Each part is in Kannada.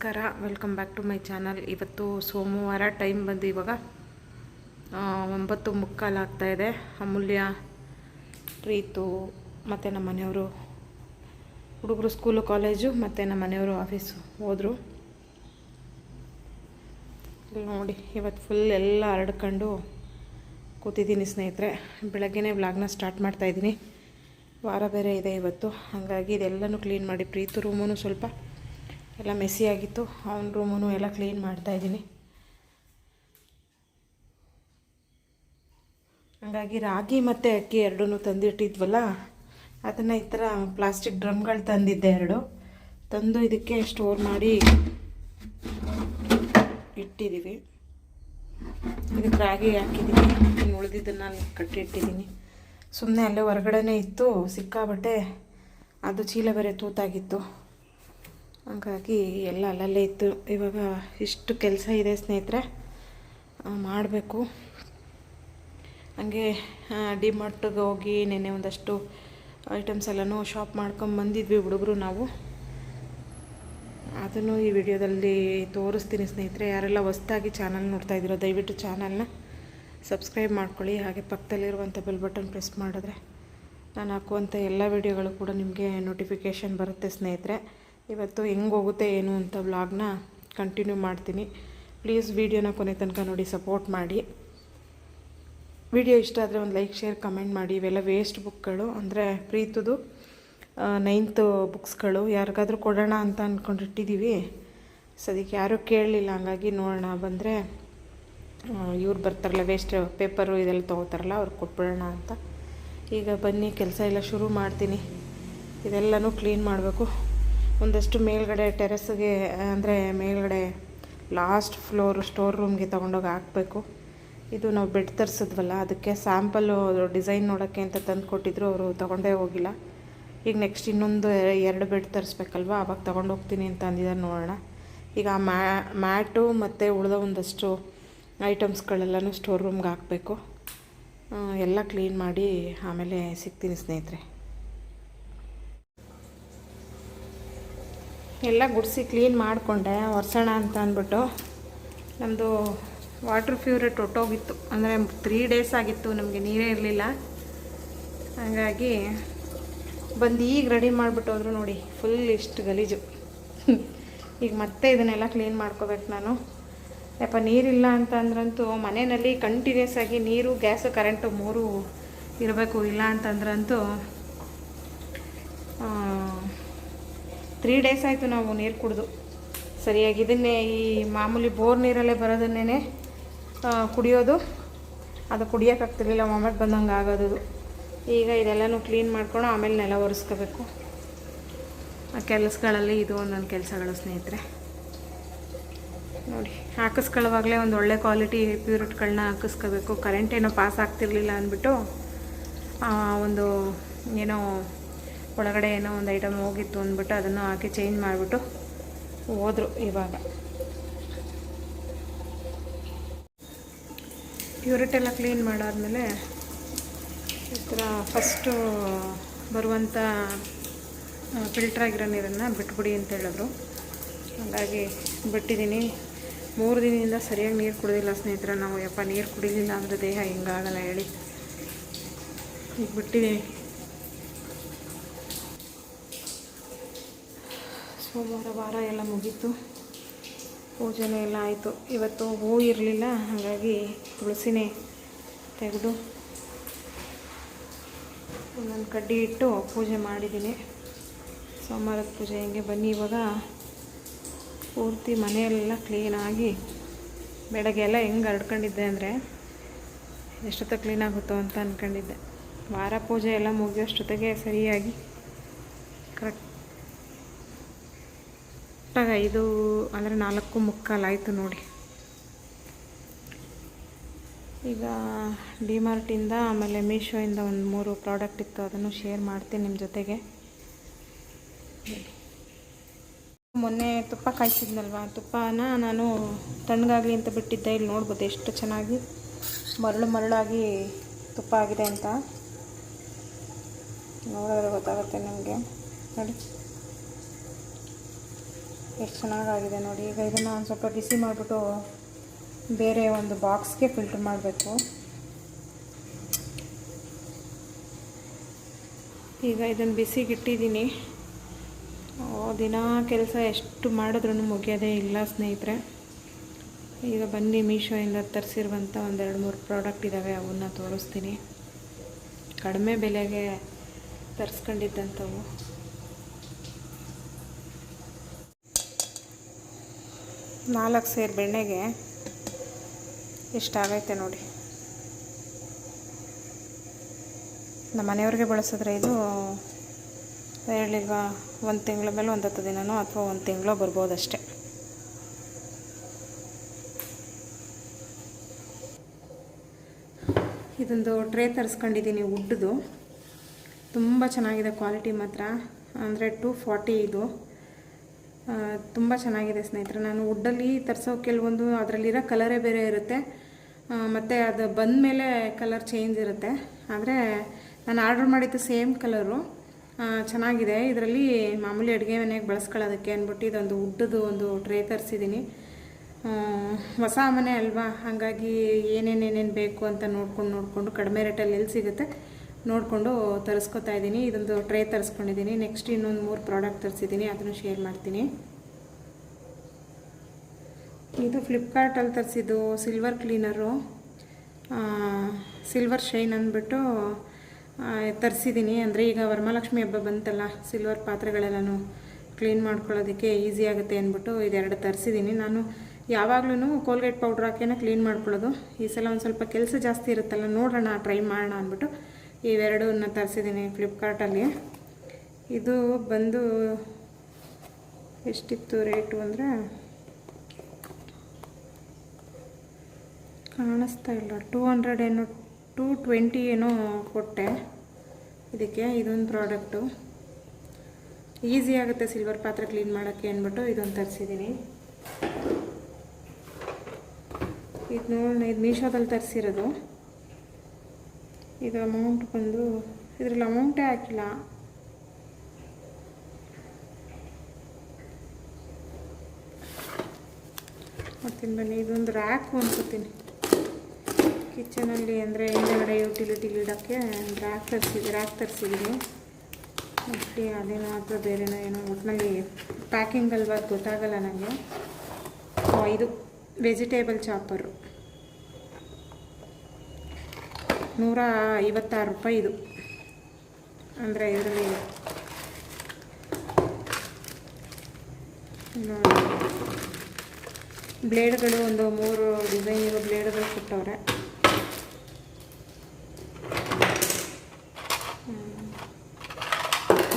ನಮಸ್ಕಾರ welcome back to my channel ಇವತ್ತು ಸೋಮವಾರ ಟೈಮ್ ಬಂದು ಇವಾಗ ಒಂಬತ್ತು ಮುಕ್ಕಾಲು ಆಗ್ತಾ ಇದೆ. ಅಮೂಲ್ಯ, ಪ್ರೀತು, ಮತ್ತು ನಮ್ಮ ಮನೆಯವರು, ಹುಡುಗರು ಸ್ಕೂಲು ಕಾಲೇಜು ಮತ್ತು ನಮ್ಮ ಮನೆಯವರು ಆಫೀಸು ಹೋದರು. ನೋಡಿ, ಇವತ್ತು ಫುಲ್ ಎಲ್ಲ ಹರಡ್ಕೊಂಡು ಕೂತಿದ್ದೀನಿ ಸ್ನೇಹಿತರೆ. ಬೆಳಗ್ಗೆನೇ ವ್ಲಾಗ್ನ ಸ್ಟಾರ್ಟ್ ಮಾಡ್ತಾಯಿದ್ದೀನಿ ವಾರ ಬೇರೆ ಇದೆ ಇವತ್ತು. ಹಾಗಾಗಿ ಇದೆಲ್ಲನೂ ಕ್ಲೀನ್ ಮಾಡಿ. ಪ್ರೀತು ರೂಮೂ ಸ್ವಲ್ಪ ಎಲ್ಲ ಮೆಸ್ಸಿ ಆಗಿತ್ತು. ಅವನ ರೂಮೂ ಎಲ್ಲ ಕ್ಲೀನ್ ಮಾಡ್ತಾಯಿದ್ದೀನಿ ಹಾಗಾಗಿ ರಾಗಿ ಮತ್ತು ಅಕ್ಕಿ ಎರಡೂ ತಂದಿಟ್ಟಿದ್ವಲ್ಲ, ಅದನ್ನು ಈ ಥರ ಪ್ಲಾಸ್ಟಿಕ್ ಡ್ರಮ್ಗಳು ತಂದಿದ್ದೆ ಎರಡು. ತಂದು ಇದಕ್ಕೆ ಸ್ಟೋರ್ ಮಾಡಿ ಇಟ್ಟಿದ್ದೀವಿ ಇದಕ್ಕೆ ರಾಗಿ ಹಾಕಿದ್ದೀನಿ ಇನ್ನು ಉಳಿದಿದ್ದನ್ನು ನಾನು ಕಟ್ಟಿಟ್ಟಿದ್ದೀನಿ ಸುಮ್ಮನೆ ಅಲ್ಲೇ ಹೊರಗಡೆನೇ ಇತ್ತು ಸಿಕ್ಕಾಬಟ್ಟೆ ಅದು ಚೀಲ ಬೇರೆ ತೂತಾಗಿತ್ತು. ಹಾಗಾಗಿ ಎಲ್ಲ ಅಲ್ಲಲ್ಲೇ ಇತ್ತು. ಇವಾಗ ಇಷ್ಟು ಕೆಲಸ ಇದೆ ಸ್ನೇಹಿತರೆ. ಮಾಡಬೇಕು. ಹಂಗೆ ಡಿಮಾರ್ಟ್ಗೆ ಹೋಗಿ ನೆನ್ನೆ ಒಂದಷ್ಟು ಐಟಮ್ಸ್ ಎಲ್ಲನೂ ಶಾಪ್ ಮಾಡ್ಕೊಂಡು ಬಂದಿದ್ವಿ ಹುಡುಗರು ನಾವು. ಅದನ್ನು ಈ ವಿಡಿಯೋದಲ್ಲಿ ತೋರಿಸ್ತೀನಿ ಸ್ನೇಹಿತರೆ. ಯಾರೆಲ್ಲ ಹೊಸ್ದಾಗಿ ಚಾನಲ್ ನೋಡ್ತಾ ಇದ್ದೀರೋ, ದಯವಿಟ್ಟು ಚಾನಲ್ನ ಸಬ್ಸ್ಕ್ರೈಬ್ ಮಾಡ್ಕೊಳ್ಳಿ. ಹಾಗೆ ಪಕ್ಕದಲ್ಲಿರುವಂಥ ಬೆಲ್ ಬಟನ್ ಪ್ರೆಸ್ ಮಾಡಿದ್ರೆ ನಾನು ಹಾಕುವಂಥ ಎಲ್ಲ ವಿಡಿಯೋಗಳು ಕೂಡ ನಿಮಗೆ ನೋಟಿಫಿಕೇಷನ್ ಬರುತ್ತೆ ಸ್ನೇಹಿತರೆ. ಇವತ್ತು ಹೆಂಗೆ ಹೋಗುತ್ತೆ ಏನು ಅಂತ ವ್ಲಾಗ್ನ ಕಂಟಿನ್ಯೂ ಮಾಡ್ತೀನಿ. ಪ್ಲೀಸ್ ವೀಡಿಯೋನ ಕೊನೆ ತನಕ ನೋಡಿ ಸಪೋರ್ಟ್ ಮಾಡಿ. ವಿಡಿಯೋ ಇಷ್ಟ ಆದರೆ ಒಂದು ಲೈಕ್ ಶೇರ್ ಕಮೆಂಟ್ ಮಾಡಿ. ಇವೆಲ್ಲ ವೇಸ್ಟ್ ಬುಕ್ಗಳು ಅಂದರೆ ಪ್ರೀತದು ನೈನ್ತ್ ಬುಕ್ಸ್ಗಳು ಯಾರಿಗಾದ್ರೂ ಕೊಡೋಣ ಅಂತ ಅಂದ್ಕೊಂಡಿಟ್ಟಿದ್ದೀವಿ ಸದ್ಯಕ್ಕೆ ಯಾರೂ ಕೇಳಲಿಲ್ಲ. ಹಂಗಾಗಿ ನೋಡೋಣ. ಬಂದರೆ ಇವ್ರು ಬರ್ತಾರಲ್ಲ ವೇಸ್ಟ್ ಪೇಪರು ಇದೆಲ್ಲ ತೊಗೋತಾರಲ್ಲ ಅವ್ರಿಗೆ ಕೊಟ್ಬಿಡೋಣ ಅಂತ. ಈಗ ಬನ್ನಿ, ಕೆಲಸ ಎಲ್ಲ ಶುರು ಮಾಡ್ತೀನಿ. ಇದೆಲ್ಲನೂ ಕ್ಲೀನ್ ಮಾಡಬೇಕು. ಒಂದಷ್ಟು ಮೇಲ್ಗಡೆ ಟೆರೆಸ್ಗೆ, ಅಂದರೆ ಮೇಲ್ಗಡೆ ಲಾಸ್ಟ್ ಫ್ಲೋರ್ ಸ್ಟೋರ್ ರೂಮ್ಗೆ ತೊಗೊಂಡೋಗಿ ಹಾಕಬೇಕು. ಇದು ನಾವು ಬೆಡ್ ತರಿಸಿದ್ವಲ್ಲ, ಅದಕ್ಕೆ ಸ್ಯಾಂಪಲ್ಲು ಡಿಸೈನ್ ನೋಡೋಕ್ಕೆ ಅಂತ ತಂದು ಕೊಟ್ಟಿದ್ರು, ಅವರು ತೊಗೊಂಡೇ ಹೋಗಿಲ್ಲ. ಈಗ ನೆಕ್ಸ್ಟ್ ಇನ್ನೊಂದು ಎರಡು ಬೆಡ್ ತರಿಸ್ಬೇಕಲ್ವ, ಅವಾಗ ತೊಗೊಂಡೋಗ್ತೀನಿ ಅಂತ ಅಂದಿದ್ದಾರೆ ನೋಡೋಣ. ಈಗ ಆ ಮ್ಯಾ, ಮ್ಯಾಟು ಮತ್ತು ಉಳಿದ ಒಂದಷ್ಟು ಐಟಮ್ಸ್ಗಳೆಲ್ಲನೂ ಸ್ಟೋರ್ ರೂಮ್ಗೆ ಹಾಕಬೇಕು. ಎಲ್ಲ ಕ್ಲೀನ್ ಮಾಡಿ ಆಮೇಲೆ ಸಿಗ್ತೀನಿ ಸ್ನೇಹಿತರೆ. ಎಲ್ಲ ಗುಡಿಸಿ ಕ್ಲೀನ್ ಮಾಡಿಕೊಂಡೆ, ಒರೆಸೋಣ ಅಂತ ಅಂದ್ಬಿಟ್ಟು. ನಮ್ಮದು ವಾಟ್ರ್ ಫ್ಯೂರೇಟ್ ಹೊಟ್ಟೋಗಿತ್ತು ಅಂದರೆ ತ್ರೀ ಡೇಸ್ ಆಗಿತ್ತು, ನಮಗೆ ನೀರೇ ಇರಲಿಲ್ಲ. ಹಾಗಾಗಿ ಬಂದು ಈಗ ರೆಡಿ ಮಾಡಿಬಿಟ್ಟು ಹೋದ್ರು ನೋಡಿ ಫುಲ್ ಇಷ್ಟು ಗಲೀಜು. ಈಗ ಮತ್ತೆ ಇದನ್ನೆಲ್ಲ ಕ್ಲೀನ್ ಮಾಡ್ಕೋಬೇಕು ನಾನು. ಯಪ್ಪ, ನೀರಿಲ್ಲ ಅಂತ ಅಂದ್ರಂತೂ ಮನೆಯಲ್ಲಿ ಕಂಟಿನ್ಯೂಸ್ ಆಗಿ ನೀರು ಗ್ಯಾಸು ಕರೆಂಟು ಮೂರು ಇರಬೇಕು, ಇಲ್ಲ ಅಂತಂದ್ರಂತೂ ತ್ರೀ ಡೇಸ್ ಆಯಿತು ನಾವು ನೀರು ಕುಡಿದು. ಸರಿಯಾಗಿ ಇದನ್ನೇ ಈ ಮಾಮೂಲಿ ಬೋರ್ ನೀರಲ್ಲೇ ಬರೋದನ್ನೇ ಕುಡಿಯೋದು. ಅದು ಕುಡಿಯೋಕ್ಕಾಗ್ತಿರ್ಲಿಲ್ಲ ಮೊಮೆಂಟ್ ಬಂದಂಗೆ ಆಗೋದು ಈಗ ಇದೆಲ್ಲನೂ ಕ್ಲೀನ್ ಮಾಡ್ಕೊಂಡು ಆಮೇಲೆ ನೆಲ ಒರೆಸ್ಕೋಬೇಕು. ಆ ಕೆಲಸಗಳಲ್ಲಿ ಇದು ಒಂದೊಂದು ಕೆಲಸಗಳು ಸ್ನೇಹಿತರೆ. ನೋಡಿ, ಹಾಕಿಸ್ಕೊಳ್ಳುವಾಗಲೇ ಒಂದು ಒಳ್ಳೆ ಕ್ವಾಲಿಟಿ ಪ್ಯೂರಿಟ್ಗಳನ್ನ ಹಾಕಿಸ್ಕೋಬೇಕು. ಕರೆಂಟ್ ಏನೋ ಪಾಸ್ ಆಗ್ತಿರ್ಲಿಲ್ಲ ಅಂದ್ಬಿಟ್ಟು ಒಂದು, ಏನೋ ಒಳಗಡೆ ಏನೋ ಒಂದು ಐಟಮ್ ಹೋಗಿತ್ತು ಅಂದ್ಬಿಟ್ಟು ಅದನ್ನು ಹಾಕಿ ಚೇಂಜ್ ಮಾಡಿಬಿಟ್ಟು ಹೋದರು ಇವಾಗ. ಪ್ಯೂರಿಟ್ ಎಲ್ಲ ಕ್ಲೀನ್ ಮಾಡಾದ್ಮೇಲೆ ಈ ಥರ ಫಸ್ಟು ಬರುವಂಥ ಫಿಲ್ಟ್ರಾಗಿರೋ ನೀರನ್ನು ಬಿಟ್ಬಿಡಿ ಅಂತ ಹೇಳಿದ್ರು. ಹಾಗಾಗಿ ಬಿಟ್ಟಿದ್ದೀನಿ. ಮೂರು ದಿನದಿಂದ ಸರಿಯಾಗಿ ನೀರು ಕುಡಿದಿಲ್ಲ ಸ್ನೇಹಿತರೆ. ನಾವು ಯಪ್ಪ ನೀರು ಕುಡಿಲಿಲ್ಲ ಅಂದರೆ ದೇಹ ಹಿಂಗಾಗಲ್ಲ ಹೇಳಿ. ಈಗ ಬಿಟ್ಟಿದ್ದೀನಿ. ಸೋಮವಾರ ವಾರ ಎಲ್ಲ ಮುಗೀತು. ಪೂಜೆನೂ ಎಲ್ಲ ಆಯಿತು. ಇವತ್ತು ಹೂ ಇರಲಿಲ್ಲ, ಹಾಗಾಗಿ ತುಳಸಿನೇ ತೆಗೆದು ಒಂದೊಂದು ಕಡ್ಡಿ ಇಟ್ಟು ಪೂಜೆ ಮಾಡಿದ್ದೀನಿ. ಸೋಮವಾರದ ಪೂಜೆ ಹೆಂಗೆ ಬನ್ನಿ. ಇವಾಗ ಪೂರ್ತಿ ಮನೆಯಲ್ಲೆಲ್ಲ ಕ್ಲೀನಾಗಿ ಬೆಳಗ್ಗೆ ಎಲ್ಲ ಹೆಂಗೆ ಹರ್ಡ್ಕೊಂಡಿದ್ದೆ ಅಂದರೆ ಎಷ್ಟೊತ್ತ ಕ್ಲೀನ್ ಆಗುತ್ತೋ ಅಂತ ಅಂದ್ಕೊಂಡಿದ್ದೆ ವಾರ ಪೂಜೆ ಎಲ್ಲ ಮುಗಿಯೋಷ್ಟೊತ್ತಿಗೆ ಸರಿಯಾಗಿ ಕರೆಕ್ಟಾಗಿ ಐದು ಅಂದರೆ ನಾಲ್ಕು ಮುಕ್ಕಾಲಾಯಿತು ನೋಡಿ. ಈಗ ಡಿಮಾರ್ಟಿಂದ ಆಮೇಲೆ ಮೀಶೋಯಿಂದ ಒಂದು ಮೂರು ಪ್ರಾಡಕ್ಟ್ ಇತ್ತು, ಅದನ್ನು ಶೇರ್ ಮಾಡ್ತೀನಿ ನಿಮ್ಮ ಜೊತೆಗೆ. ಮೊನ್ನೆ ತುಪ್ಪ ಕಾಯಿಸಿದ್ನಲ್ವ? ತುಪ್ಪನ ನಾನು ತಣ್ಣಗಾಗಲಿ ಅಂತ ಬಿಟ್ಟಿದ್ದೆ, ಇಲ್ಲಿ ನೋಡ್ಬೋದು ಎಷ್ಟು ಚೆನ್ನಾಗಿ ಮರಳು ಮರಳಾಗಿ ತುಪ್ಪ ಆಗಿದೆ ಅಂತ. ನೋಡಿದ್ರೆ ಗೊತ್ತಾಗುತ್ತೆ ನಿಮಗೆ. ನೋಡಿ. ಎಷ್ಟು ಚೆನ್ನಾಗಾಗಿದೆ ನೋಡಿ. ಈಗ ಇದನ್ನು ಒಂದು ಸ್ವಲ್ಪ ಬಿಸಿ ಮಾಡಿಬಿಟ್ಟು ಬೇರೆ ಒಂದು ಬಾಕ್ಸ್ಗೆ ಫಿಲ್ಟರ್ ಮಾಡಬೇಕು. ಈಗ ಇದನ್ನು ಬಿಸಿಗಿಟ್ಟಿದ್ದೀನಿ ದಿನ ಕೆಲಸ ಎಷ್ಟು ಮಾಡಿದ್ರೂ ಮುಗಿಯೋದೇ ಇಲ್ಲ ಸ್ನೇಹಿತರೆ. ಈಗ ಬನ್ನಿ ಮೀಶೋಯಿಂದ ತರಿಸಿರುವಂಥ ಒಂದೆರಡು ಮೂರು ಪ್ರಾಡಕ್ಟ್ ಇದ್ದಾವೆ ಅವನ್ನ ತೋರಿಸ್ತೀನಿ. ಕಡಿಮೆ ಬೆಲೆಗೆ ತರಿಸ್ಕೊಂಡಿದ್ದಂಥವು. ನಾಲ್ಕು ಸೇರು ಬೆಣ್ಣೆಗೆ ಎಷ್ಟಾಗೈತೆ ನೋಡಿ. ನಮ್ಮ ಮನೆಯವ್ರಿಗೆ ಬಳಸಿದ್ರೆ ಇದು ಹೇಳಿಲ್ವಾ ಒಂದು ತಿಂಗಳ ಮೇಲೆ ಒಂದು ಹತ್ತು ದಿನನೋ ಅಥವಾ ಒಂದು ತಿಂಗಳೋ ಬರ್ಬೋದಷ್ಟೆ ಇದೊಂದು ಟ್ರೇ ತರಿಸ್ಕೊಂಡಿದ್ದೀನಿ ವುಡ್ದು ತುಂಬ ಚೆನ್ನಾಗಿದೆ ಕ್ವಾಲಿಟಿ ಮಾತ್ರ. ಅಂದರೆ ಟು ಫಾರ್ಟಿ ಇದು. ತುಂಬ ಚೆನ್ನಾಗಿದೆ ಸ್ನೇಹಿತರೆ. ನಾನು ವುಡ್ಡಲ್ಲಿ ತರಿಸೋ ಕೆಲವೊಂದು, ಅದರಲ್ಲಿರೋ ಕಲರೇ ಬೇರೆ ಇರುತ್ತೆ. ಮತ್ತು ಅದು ಬಂದ ಮೇಲೆ ಕಲರ್ ಚೇಂಜ್ ಇರುತ್ತೆ. ಆದರೆ ನಾನು ಆರ್ಡ್ರ್ ಮಾಡಿದ್ದು ಸೇಮ್ ಕಲರು. ಚೆನ್ನಾಗಿದೆ. ಇದರಲ್ಲಿ ಮಾಮೂಲಿ ಅಡುಗೆ ಮನೆಗೆ ಬಳಸ್ಕೊಳ್ಳೋದಕ್ಕೆ ಅಂದ್ಬಿಟ್ಟು ಇದೊಂದು ವುಡ್ಡದು ಒಂದು ಟ್ರೇ ತರಿಸಿದ್ದೀನಿ. ಹೊಸ ಮನೆ ಅಲ್ವಾ? ಹಾಗಾಗಿ ಏನೇನೇನೇನು ಬೇಕು ಅಂತ ನೋಡ್ಕೊಂಡು ನೋಡಿಕೊಂಡು ಕಡಿಮೆ ರೇಟಲ್ಲಿ ಎಲ್ಲಿ ಸಿಗುತ್ತೆ? ನೋಡಿಕೊಂಡು ತರಿಸ್ಕೊತಾ ಇದ್ದೀನಿ. ಇದೊಂದು ಟ್ರೇ ತರಿಸ್ಕೊಂಡಿದ್ದೀನಿ. ನೆಕ್ಸ್ಟ್ ಇನ್ನೊಂದು ಮೂರು ಪ್ರಾಡಕ್ಟ್ ತರಿಸಿದ್ದೀನಿ. ಅದನ್ನು ಶೇರ್ ಮಾಡ್ತೀನಿ. ಇದು ಫ್ಲಿಪ್ಕಾರ್ಟಲ್ಲಿ ತರಿಸಿದ್ದು ಸಿಲ್ವರ್ ಕ್ಲೀನರು ಸಿಲ್ವರ್ ಶೈನ್ ಅಂದ್ಬಿಟ್ಟು ತರಿಸಿದ್ದೀನಿ. ಅಂದರೆ ಈಗ ವರಮಹಾಲಕ್ಷ್ಮಿ ಹಬ್ಬ ಬಂತಲ್ಲ ಸಿಲ್ವರ್ ಪಾತ್ರೆಗಳೆಲ್ಲನೂ ಕ್ಲೀನ್ ಮಾಡ್ಕೊಳ್ಳೋದಕ್ಕೆ ಈಸಿ ಆಗುತ್ತೆ ಅಂದ್ಬಿಟ್ಟು ಇದೆರಡು ತರಿಸಿದ್ದೀನಿ. ನಾನು ಯಾವಾಗಲೂ ಕೋಲ್ಗೇಟ್ ಪೌಡ್ರ್ ಹಾಕಿನ ಕ್ಲೀನ್ ಮಾಡ್ಕೊಳ್ಳೋದು. ಈ ಸಲ ಒಂದು ಸ್ವಲ್ಪ ಕೆಲಸ ಜಾಸ್ತಿ ಇರುತ್ತಲ್ಲ, ನೋಡೋಣ ಟ್ರೈ ಮಾಡೋಣ ಅಂದ್ಬಿಟ್ಟು ಇವೆರಡನ್ನ ತರಿಸಿದ್ದೀನಿ ಫ್ಲಿಪ್ಕಾರ್ಟಲ್ಲಿ. ಇದು ಬಂದು ಎಷ್ಟಿತ್ತು ರೇಟು ಅಂದರೆ ಕಾಣಿಸ್ತಾ ಇಲ್ಲ. ಟೂ ಹಂಡ್ರೆಡ್ ಏನೋ, ಟೂ ಟ್ವೆಂಟಿ ಏನೋ ಕೊಟ್ಟೆ. ಇದಕ್ಕೆ ಇದೊಂದು ಪ್ರಾಡಕ್ಟು. ಈಸಿ ಆಗುತ್ತೆ ಸಿಲ್ವರ್ ಪಾತ್ರೆ ಕ್ಲೀನ್ ಮಾಡೋಕ್ಕೆ ಅಂದ್ಬಿಟ್ಟು ಇದೊಂದು ತರಿಸಿದ್ದೀನಿ ಇದು ನೋಡಿ ಇದು ಮೀಶೋದಲ್ಲಿ ತರಿಸಿರೋದು. ಇದು ಅಮೌಂಟ್ ಬಂದು, ಇದರಲ್ಲಿ ಅಮೌಂಟೇ ಹಾಕಿಲ್ಲ. ಮಾಡ್ತೀನಿ ಬನ್ನಿ, ಇದೊಂದು ರ್ಯಾಕು ಅನ್ಕೋತೀನಿ. ಕಿಚನಲ್ಲಿ ಅಂದರೆ ಹಿಂದೆಗಡೆ ಯುಟಿಲಿಟಿಲಿ ಇಡೋಕ್ಕೆ ರ್ಯಾಕ್ ತರಿಸಿದ್ವಿ ರ್ಯಾಕ್ ತರಿಸಿದ್ದೀನಿ ಮೋಸ್ಟ್ಲಿ ಅದೇನೋ ಅಥವಾ ಬೇರೆನೋ ಏನೋ ಒಟ್ಟಿನಲ್ಲಿ ಪ್ಯಾಕಿಂಗ್ ಅಲ್ವಾ ಗೊತ್ತಾಗಲ್ಲ ನನಗೆ ಇದು ವೆಜಿಟೇಬಲ್ ಚಾಪರು ನೂರ ಐವತ್ತಾರು ರೂಪಾಯಿ ಇದು. ಅಂದರೆ ಇದರಲ್ಲಿ ಬ್ಲೇಡ್ಗಳು ಒಂದು ಮೂರು ಡಿಸೈನ್ ಇರೋ ಬ್ಲೇಡ್ಗಳು ಕೊಟ್ಟವ್ರೆ.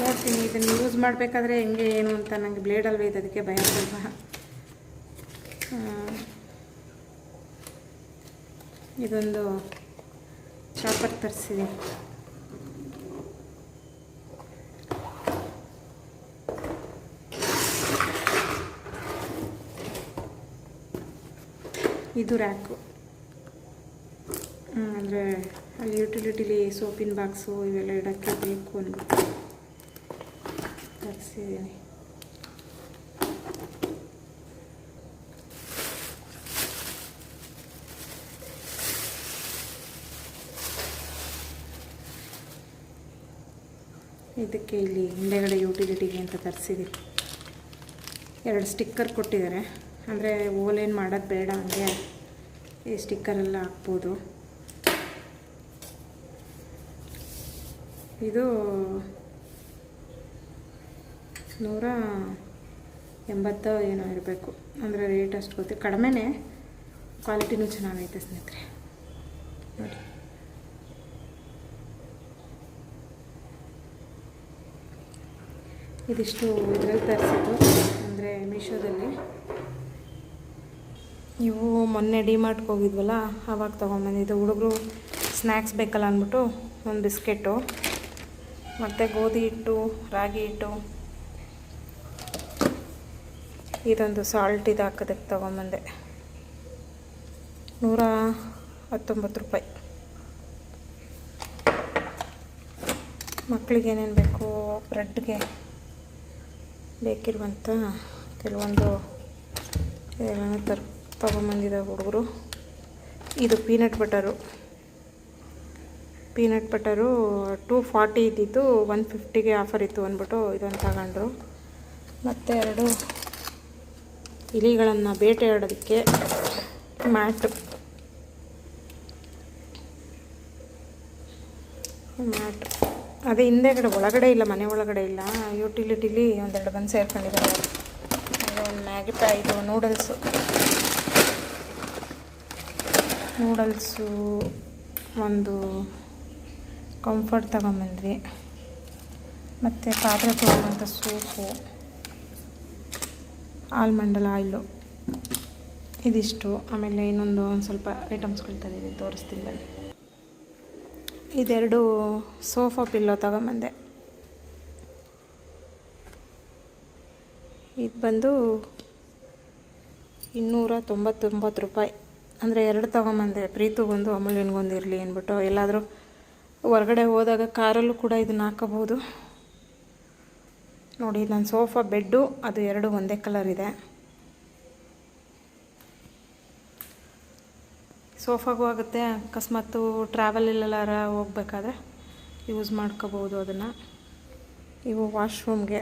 ನೋಡ್ತೀನಿ, ಇದನ್ನು ಯೂಸ್ ಮಾಡಬೇಕಾದ್ರೆ ಹೆಂಗೆ ಏನು ಅಂತ ನನಗೆ ಬ್ಲೇಡ್ ಅಲ್ವೇ ಇದೆ, ಅದಕ್ಕೆ ಭಯ ಸ್ವಲ್ಪ ಇದೊಂದು ಚಾಪರ್ ತರಿಸಿದೆ. ಇದು ರ್ಯಾಕು. ಅಂದರೆ ಅಲ್ಲಿ ಯುಟಿಲಿಟಿಲಿ ಸೋಪಿನ ಬಾಕ್ಸು ಇವೆಲ್ಲ ಇಡೋಕ್ಕೆ ಬೇಕು ಅಂದ್ಬಿಟ್ಟು ತರಿಸಿದ್ದೀನಿ. ಇದಕ್ಕೆ ಇಲ್ಲಿ ಹಿಂದೆಗಡೆ ಯುಟಿಲಿಟಿಗೆ ಅಂತ ತರಿಸಿದ್ದೀವಿ ಎರಡು ಸ್ಟಿಕ್ಕರ್ ಕೊಟ್ಟಿದ್ದಾರೆ. ಅಂದರೆ ಓಲೇನು ಮಾಡೋದು ಬೇಡ ಅಂದರೆ ಈ ಸ್ಟಿಕ್ಕರೆಲ್ಲ ಹಾಕ್ಬೋದು. ಇದು ನೂರ ಎಂಬತ್ತು ಏನೋ ಇರಬೇಕು. ಅಂದರೆ ರೇಟ್ ಅಷ್ಟು ಗೊತ್ತಿಲ್ಲ ಕಡಿಮೆನೇ ಕ್ವಾಲಿಟಿನೂ ಚೆನ್ನಾಗೈತೆ ಸ್ನೇಹಿತರೆ. ನೋಡಿ. ಇದಿಷ್ಟು ಇದರಲ್ಲಿ ತರಿಸಿದ್ದು. ಅಂದರೆ ಮೀಶೋದಲ್ಲಿ. ಇವು ಮೊನ್ನೆ ಡಿಮಾರ್ಟ್ಗೆ ಹೋಗಿದ್ವಲ್ಲ ಆವಾಗ ತೊಗೊಂಬಂದಿದ್ದು ಹುಡುಗರು ಸ್ನ್ಯಾಕ್ಸ್ ಬೇಕಲ್ಲ ಅಂದ್ಬಿಟ್ಟು ಒಂದು ಬಿಸ್ಕೆಟ್ಟು ಮತ್ತು ಗೋಧಿ ಹಿಟ್ಟು, ರಾಗಿ ಹಿಟ್ಟು. ಇದೊಂದು ಸಾಲ್ಟ್ ಇದು ಹಾಕೋದಕ್ಕೆ ತೊಗೊಂಬಂದೆ ನೂರ ಹತ್ತೊಂಬತ್ತು ರೂಪಾಯಿ. ಮಕ್ಕಳಿಗೆ ಏನೇನು ಬೇಕು ಬ್ರೆಡ್ಗೆ ಬೇಕಿರುವಂಥ ಕೆಲವೊಂದು ಇದೆಲ್ಲ ತರ್ ತೊಗೊಂಬಂದಿದ್ದಾರೆ ಹುಡುಗರು. ಇದು peanut butter peanut butter two forty ಇದ್ದಿದ್ದು ಒನ್ ಫಿಫ್ಟಿಗೆ ಆಫರ್ ಇತ್ತು ಅಂದ್ಬಿಟ್ಟು ಇದನ್ನು ತಗೊಂಡ್ರು. ಮತ್ತು ಎರಡು ಇಲಿಗಳನ್ನು ಬೇಟೆಯಾಡೋದಕ್ಕೆ ಮ್ಯಾಟ್ ಮ್ಯಾಟ್ ಅದೇ ಹಿಂದೆಗಡೆ ಒಳಗಡೆ ಇಲ್ಲ, ಮನೆ ಒಳಗಡೆ ಇಲ್ಲ. ಯುಟಿಲಿಟಿಲಿ ಒಂದೆರಡು ಬಂದು ಸೇರ್ಕೊಂಡಿದ್ದಾರೆ. ಒಂದು ಮ್ಯಾಗಿ ಪ್ಯಾ, ಇದು ನೂಡಲ್ಸು. ನೂಡಲ್ಸು ಒಂದು ಕಂಫರ್ಟ್ ತಗೊಂಬಂದ್ವಿ. ಮತ್ತು ಪಾತ್ರೆ ತೊಗೊಂಬಂಥ ಸೂಪು. ಆಲ್ಮಂಡಲ್ ಆಯಿಲು. ಇದಿಷ್ಟು. ಆಮೇಲೆ ಇನ್ನೊಂದು ಒಂದು ಸ್ವಲ್ಪ ಐಟಮ್ಸ್ಗಳು ತಂದಿದ್ದೀನಿ ತೋರಿಸ್ತೀನಿ ಬನ್ನಿ. ಇದೆರಡು ಸೋಫಾ ಪಿಲ್ಲೋ ತಗೊಂಬಂದೆ. ಇದು ಬಂದು ಇನ್ನೂರ ತೊಂಬತ್ತೊಂಬತ್ತು ರೂಪಾಯಿ. ಅಂದರೆ ಎರಡು ತೊಗೊಂಬಂದೆ. ಪ್ರೀತಿಗೊಂದು ಅಮೂಲ್ಯನಿಗೊಂದು ಇರಲಿ ಅಂದ್ಬಿಟ್ಟು. ಎಲ್ಲಾದರೂ ಹೊರಗಡೆ ಹೋದಾಗ ಕಾರಲ್ಲೂ ಕೂಡ ಇದನ್ನ ಹಾಕೋಬೋದು ನೋಡಿ ನನ್ನ ಸೋಫಾ ಬೆಡ್ಡು, ಅದು ಎರಡು ಒಂದೇ ಕಲರ್ ಇದೆ. ಸೋಫಾಗೂ ಆಗುತ್ತೆ ಟ್ರಾವೆಲ್ ಟ್ರಾವೆಲಲ್ಲೆಲ್ಲಾರ ಹೋಗ್ಬೇಕಾದ್ರೆ ಯೂಸ್ ಮಾಡ್ಕೋಬೋದು ಅದನ್ನು. ಇವು ವಾಶ್ರೂಮ್ಗೆ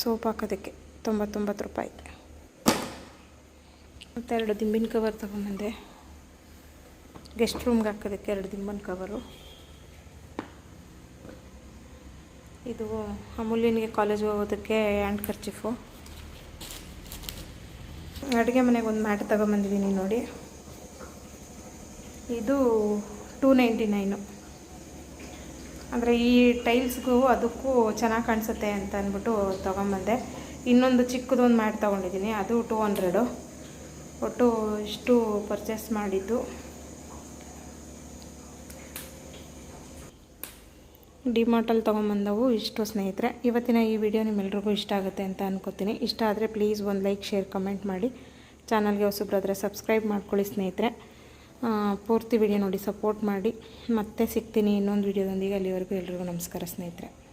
ಸೋಪ್ ಹಾಕೋದಕ್ಕೆ ತೊಂಬತ್ತೊಂಬತ್ತು ರೂಪಾಯಿ. ಮತ್ತು ಎರಡು ದಿಂಬಿನ ಕವರ್ ತೊಗೊಂಬಂದೆ. ಗೆಸ್ಟ್ ರೂಮ್ಗೆ ಹಾಕೋದಕ್ಕೆ ಎರಡು ದಿಂಬನ ಕವರು ಇದು ಅಮೂಲ್ಯನಿಗೆ ಕಾಲೇಜ್ಗೆ ಹೋಗೋದಕ್ಕೆ ಹ್ಯಾಂಡ್ ಖರ್ಚಿಫು ಅಡುಗೆ ಮನೆಗೆ ಒಂದು ಮ್ಯಾಟ್ ತೊಗೊಂಬಂದಿದ್ದೀನಿ ನೋಡಿ. ಇದು ಟೂ ನೈಂಟಿ ನೈನು. ಅಂದರೆ ಈ ಟೈಲ್ಸ್ಗೂ ಅದಕ್ಕೂ ಚೆನ್ನಾಗಿ ಕಾಣಿಸುತ್ತೆ ಅಂತ ಅಂದ್ಬಿಟ್ಟು ತೊಗೊಂಬಂದೆ. ಇನ್ನೊಂದು ಚಿಕ್ಕದೊಂದು ಮ್ಯಾಟ್ ತೊಗೊಂಡಿದ್ದೀನಿ, ಅದು ಟೂ ಹಂಡ್ರೆಡು. ಒಟ್ಟು ಇಷ್ಟು ಪರ್ಚೇಸ್ ಮಾಡಿದ್ದು. ಡಿಮಾರ್ಟಲ್ಲಿ ತೊಗೊಂಬಂದವು ಇಷ್ಟು ಸ್ನೇಹಿತರೆ. ಇವತ್ತಿನ ಈ ವಿಡಿಯೋ ನಿಮ್ಮೆಲ್ರಿಗೂ ಇಷ್ಟ ಆಗುತ್ತೆ ಅಂತ ಅನ್ಕೋತೀನಿ. ಇಷ್ಟ ಆದರೆ ಪ್ಲೀಸ್ ಒಂದು ಲೈಕ್ ಶೇರ್ ಕಮೆಂಟ್ ಮಾಡಿ. ಚಾನಲ್ಗೆ ಹೊಸಬ್ರಾದರೆ ಸಬ್ಸ್ಕ್ರೈಬ್ ಮಾಡ್ಕೊಳ್ಳಿ ಸ್ನೇಹಿತರೆ. ಪೂರ್ತಿ ವಿಡಿಯೋ ನೋಡಿ ಸಪೋರ್ಟ್ ಮಾಡಿ. ಮತ್ತೆ ಸಿಗ್ತೀನಿ ಇನ್ನೊಂದು ವಿಡಿಯೋದೊಂದಿಗೆ ಅಲ್ಲಿವರೆಗೂ ಎಲ್ರಿಗೂ ನಮಸ್ಕಾರ ಸ್ನೇಹಿತರೆ.